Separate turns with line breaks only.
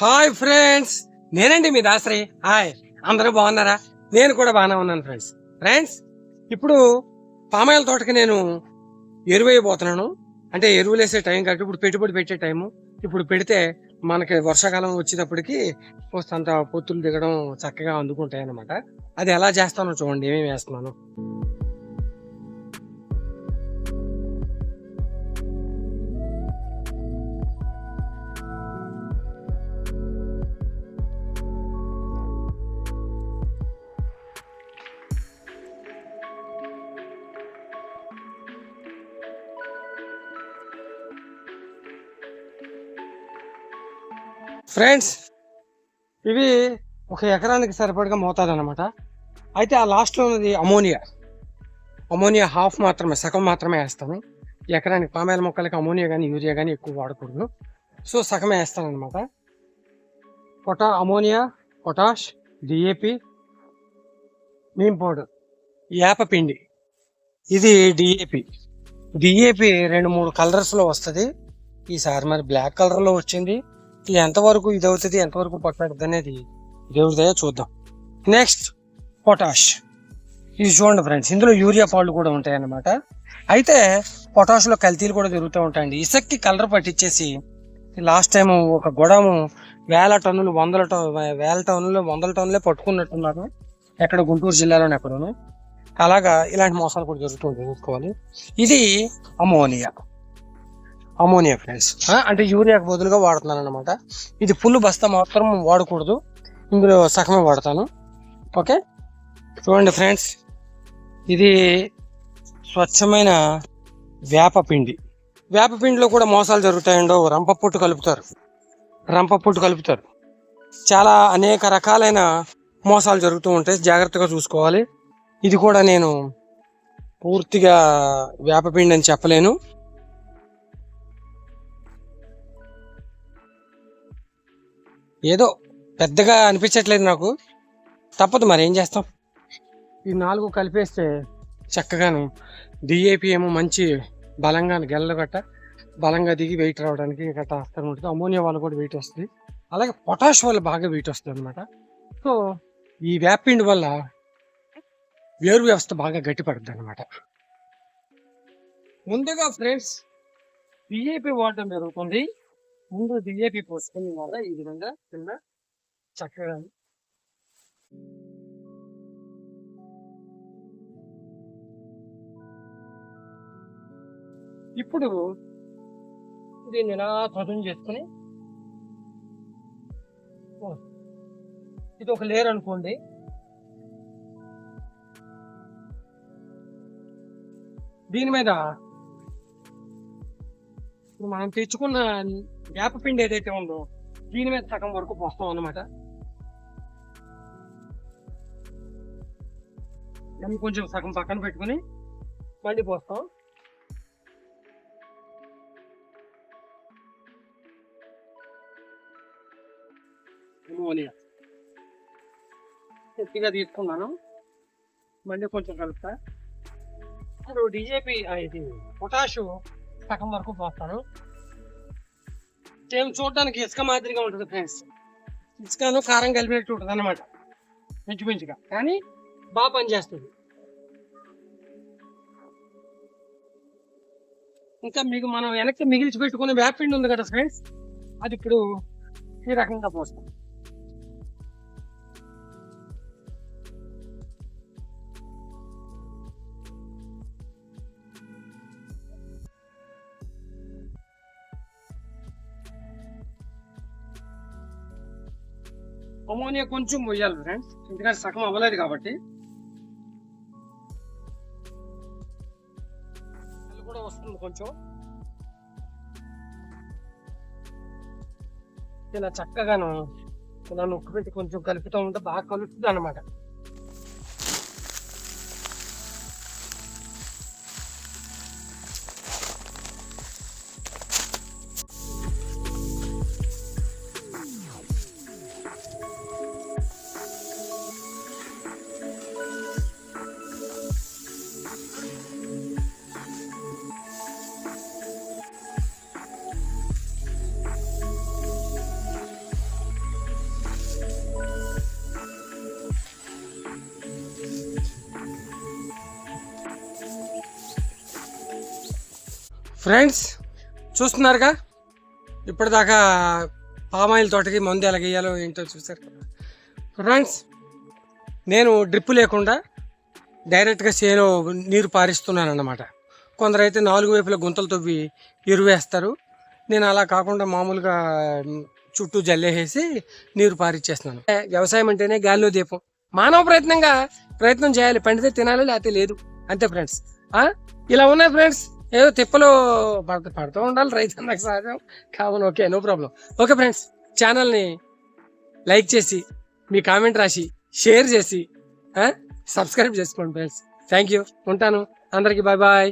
Hi friends. నేనండి మీ Dasari. Hi. అందరూ బాగున్నారా? నేను కూడా బాగానే ఉన్నాను ఫ్రెండ్స్. ఫ్రెండ్స్ ఇప్పుడు పామాయిల తోటకి నేను ఎరువు వేయబోతున్నాను. అంటే ఎరువులు వేసే టైం కాబట్టి ఇప్పుడు పెట్టుబడి పెట్టే టైము. ఇప్పుడు పెడితే మనకి వర్షాకాలం వచ్చేటప్పటికి అంత పొత్తులు దిగడం చక్కగా అందుకుంటాయి అన్నమాట అది ఎలా చేస్తానో చూడండి ఏమేమి వేస్తున్నాను. ఫ్రెండ్స్ ఇవి ఒక ఎకరానికి సరిపడగా మోతాదన్నమాట. అయితే ఆ లాస్ట్లో ఉన్నది అమోనియా. అమోనియా హాఫ్ మాత్రమే సగం మాత్రమే వేస్తాను ఎకరానికి పామాయిల మొక్కలకి అమోనియా కానీ యూరియా కానీ ఎక్కువ వాడకూడదు. సో సగమే వేస్తాను అనమాట పొటా ammonia potash DAP neem powder యాప పిండి. ఇది డిఏపి. డిఏపి రెండు మూడు కలర్స్లో వస్తుంది. ఈసారి మరి బ్లాక్ కలర్లో వచ్చింది. ఎంతవరకు ఇది అవుతుంది ఎంతవరకు పట్టడుతుంది అనేది దేవుడి దయ చూద్దాం. నెక్స్ట్ పొటాష్ ఇది చూడండి ఫ్రెండ్స్ ఇందులో యూరియా పాళ్ళు కూడా ఉంటాయి అన్నమాట అయితే పొటాష్లో కల్తీలు కూడా జరుగుతూ ఉంటాయండి. ఇసక్కి కలర్ పట్టించేసి లాస్ట్ టైం ఒక గొడము వేల టన్నులు వందల టన్ వేల టన్నులు వందల టన్నులే పట్టుకున్నట్టున్నారు. ఎక్కడ గుంటూరు జిల్లాలోనే ఎక్కడను అలాగా ఇలాంటి మోసాలు కూడా జరుగుతుంది చూసుకోవాలి. ఇది అమోనియా అమోనియా ఫ్రెండ్స్ అంటే యూరియాకు బదులుగా వాడుతున్నాను అనమాట ఇది ఫుల్ బస్తా మాత్రం వాడకూడదు. ఇందులో సగమే వాడతాను. ఓకే? చూడండి ఫ్రెండ్స్. ఇది స్వచ్ఛమైన వేపపిండి. వేపపిండిలో కూడా మోసాలు జరుగుతాయండో రంప పొట్టు కలుపుతారు. రంప పొట్టు కలుపుతారు. చాలా అనేక రకాలైన మోసాలు జరుగుతూ ఉంటాయి. జాగ్రత్తగా చూసుకోవాలి. ఇది కూడా నేను పూర్తిగా వేపపిండి అని చెప్పలేను. ఏదో పెద్దగా అనిపించట్లేదు నాకు. తప్పదు మరి ఏం చేస్తాం? ఈ నాలుగు కలిపేస్తే చక్కగాను డిఏపి ఏమో మంచి బలంగా గెల్ల గట్ట బలంగా దిగి వెయిట్ రావడానికి గట్ట ఆస్కారం ఉంటుంది. అమోనియా వాళ్ళు కూడా వెయిట్ వస్తుంది. అలాగే పొటాష్ వల్ల బాగా వెయిట్ వస్తుంది అనమాట సో ఈ వ్యాపిండి వల్ల వేరు వ్యవస్థ బాగా గట్టిపడుతుంది అనమాట ముందుగా ఫ్రెండ్స్ డిఏపి వాడటం జరుగుతుంది. ముందు డిఏపి పోసుకుని వల్ల ఈ విధంగా కింద చక్కగా ఇప్పుడు దీన్ని ఇలా చదువు చేసుకుని ఇది ఒక లేయర్ అనుకోండి. దీని మీద ఇప్పుడు మనం తెచ్చుకున్న వేప పిండి ఏదైతే ఉందో దీని మీద సగం వరకు పోస్తాం అన్నమాట. దాన్ని కొంచెం సగం పక్కన పెట్టుకుని మళ్ళీ పోస్తాం. అమోనియా గట్టిగా తీసుకున్నాను. మళ్ళీ కొంచెం కలుపుతా. ఇప్పుడు డీజేపీ ఇది పొటాషు సగం వరకు పోస్తాను. సేమ్ చూడడానికి ఇసుక మాదిరిగా ఉంటుంది ఫ్రెండ్స్ ఇసుకను కారం కలిపినట్టు ఉంటుంది అనమాట మించుమించుగా కానీ బాగా పనిచేస్తుంది ఇంకా మీకు మనం వెనక్కి మిగిల్చి పెట్టుకునే వ్యాపిండి ఉంది కదా ఫ్రెండ్స్ అది ఇప్పుడు ఈ రకంగా పోస్తాం. అమోనియా కొంచెం పోయాలి ఫ్రెండ్స్ ఎందుకంటే సగం అవ్వలేదు కాబట్టి. కూడా వస్తుంది కొంచెం. ఇలా చక్కగాను ఇలా నొక్కు పెట్టి కొంచెం కలుపుతూ ఉంటే బాగా కలుస్తుంది అనమాట ఫ్రెండ్స్ చూస్తున్నారుగా? ఇప్పటిదాకా పామాయిల్ తోటకి మందు ఎలా వేయాలో ఏంటో చూసారు కదా. ఫ్రెండ్స్ నేను డ్రిప్ లేకుండా డైరెక్ట్గా చేలో నీరు పారిస్తున్నాను అన్నమాట కొందరైతే నాలుగు వైపుల గుంతలు తవ్వి ఎరువేస్తారు నేను అలా కాకుండా మామూలుగా చుట్టూ జల్లేసేసి నీరు పారిచ్చేస్తున్నాను. వ్యవసాయం అంటేనే గాలిలో దీపం. మానవ ప్రయత్నంగా ప్రయత్నం చేయాలి. పండితే తినాలి లేకపోతే లేదు. అంతే ఫ్రెండ్స్. ఇలా ఉన్నాయి ఫ్రెండ్స్. ఏదో తిప్పలు పడుతూ పడుతూ ఉండాలి రైతు నాకు సహజం. కావున okay no problem. Okay friends ఛానల్ని లైక్ చేసి మీ కామెంట్ రాసి షేర్ చేసి సబ్స్క్రైబ్ చేసుకోండి ఫ్రెండ్స్. Thank you. ఉంటాను. అందరికీ బాయ్ బాయ్